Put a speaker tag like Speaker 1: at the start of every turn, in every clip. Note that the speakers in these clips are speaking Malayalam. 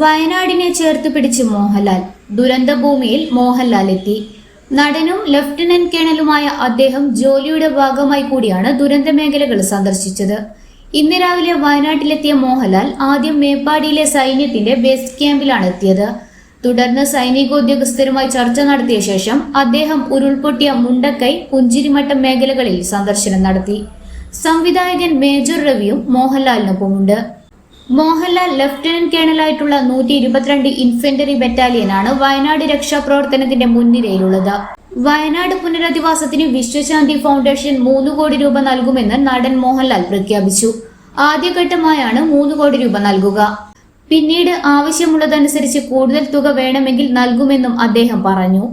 Speaker 1: വയനാടിനെ ചേർത്ത് പിടിച്ച് മോഹൻലാൽ. ദുരന്തഭൂമിയിൽ മോഹൻലാൽ എത്തി. നടനും ലഫ്റ്റനന്റ് കേണലുമായ അദ്ദേഹം ജോലിയുടെ ഭാഗമായി കൂടിയാണ് ദുരന്ത മേഖലകൾ സന്ദർശിച്ചത്. ഇന്ന് രാവിലെ വയനാട്ടിലെത്തിയ മോഹൻലാൽ ആദ്യം മേപ്പാടിയിലെ സൈന്യത്തിന്റെ ബേസ് ക്യാമ്പിലാണ് എത്തിയത്. തുടർന്ന് സൈനികോദ്യോഗസ്ഥരുമായി ചർച്ച നടത്തിയ ശേഷം അദ്ദേഹം ഉരുൾപൊട്ടിയ മുണ്ടക്കൈ പുഞ്ചിരിമട്ടം മേഖലകളിൽ സന്ദർശനം നടത്തി. സംവിധായകൻ മേജർ രവിയും മോഹൻലാലിനൊപ്പമുണ്ട്. മോഹൻലാൽ ലഫ്റ്റനന്റ് കേണലായിട്ടുള്ള നൂറ്റി ഇരുപത്തിരണ്ട് ഇൻഫെന്ററി ബറ്റാലിയനാണ് വയനാട് രക്ഷാപ്രവർത്തനത്തിന്റെ മുൻനിരയിലുള്ളത്. വയനാട് പുനരധിവാസത്തിന് വിശ്വശാന്തി ഫൗണ്ടേഷൻ മൂന്ന് കോടി രൂപ നൽകുമെന്ന് നടൻ മോഹൻലാൽ പ്രഖ്യാപിച്ചു. ആദ്യഘട്ടമായാണ് മൂന്ന് കോടി രൂപ നൽകുക. പിന്നീട് ആവശ്യമുള്ളതനുസരിച്ച് കൂടുതൽ തുക വേണമെങ്കിൽ നൽകുമെന്നും അദ്ദേഹം പറഞ്ഞു.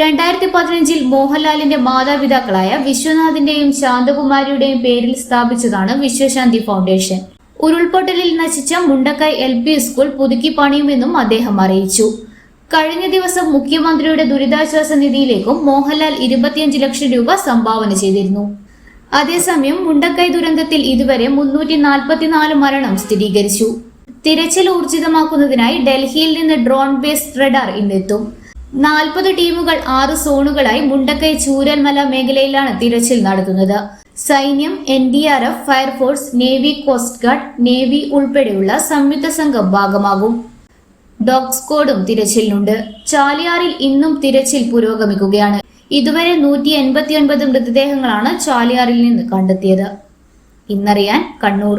Speaker 1: രണ്ടായിരത്തി പതിനഞ്ചിൽ മോഹൻലാലിന്റെ മാതാപിതാക്കളായ വിശ്വനാഥിന്റെയും ശാന്തകുമാരിയുടെയും പേരിൽ സ്ഥാപിച്ചതാണ് വിശ്വശാന്തി ഫൗണ്ടേഷൻ. ഉരുൾപൊട്ടലിൽ നശിച്ച മുണ്ടക്കൈ എൽ പി സ്കൂൾ പുതുക്കി പണിയുമെന്നും അദ്ദേഹം അറിയിച്ചു. കഴിഞ്ഞ ദിവസം മുഖ്യമന്ത്രിയുടെ ദുരിതാശ്വാസ നിധിയിലേക്കും മോഹൻലാൽ ഇരുപത്തിയഞ്ച് ലക്ഷം രൂപ സംഭാവന ചെയ്തിരുന്നു. അതേസമയം മുണ്ടക്കൈ ദുരന്തത്തിൽ ഇതുവരെ മുന്നൂറ്റി നാൽപ്പത്തിനാല് മരണം സ്ഥിരീകരിച്ചു. തിരച്ചിൽ ഊർജിതമാക്കുന്നതിനായി ഡൽഹിയിൽ നിന്ന് ഡ്രോൺ ബേസ്ഡ് റഡാർ ഇന്നെത്തും. നാൽപ്പത് ടീമുകൾ ആറ് സോണുകളായി മുണ്ടക്കൈ ചൂരൽമല മേഖലയിലാണ് തിരച്ചിൽ നടത്തുന്നത് സൈന്യം N D R F fire force navy coast guard navy ഉൾപ്പെടെയുള്ള സംയുക്ത സംഘം ഭാഗമാകും. ഡോഗ് സ്ക്വാഡും തിരച്ചിലിനുണ്ട്. ചാലിയാറിൽ ഇന്നും തിരച്ചിൽ പുരോഗമിക്കുകയാണ്. ഇതുവരെ നൂറ്റി എൺപത്തിയൊൻപത് മൃതദേഹങ്ങളാണ് ചാലിയാറിൽ നിന്ന് കണ്ടെത്തിയത്. ഇന്നറിയാൻ കണ്ണൂർ.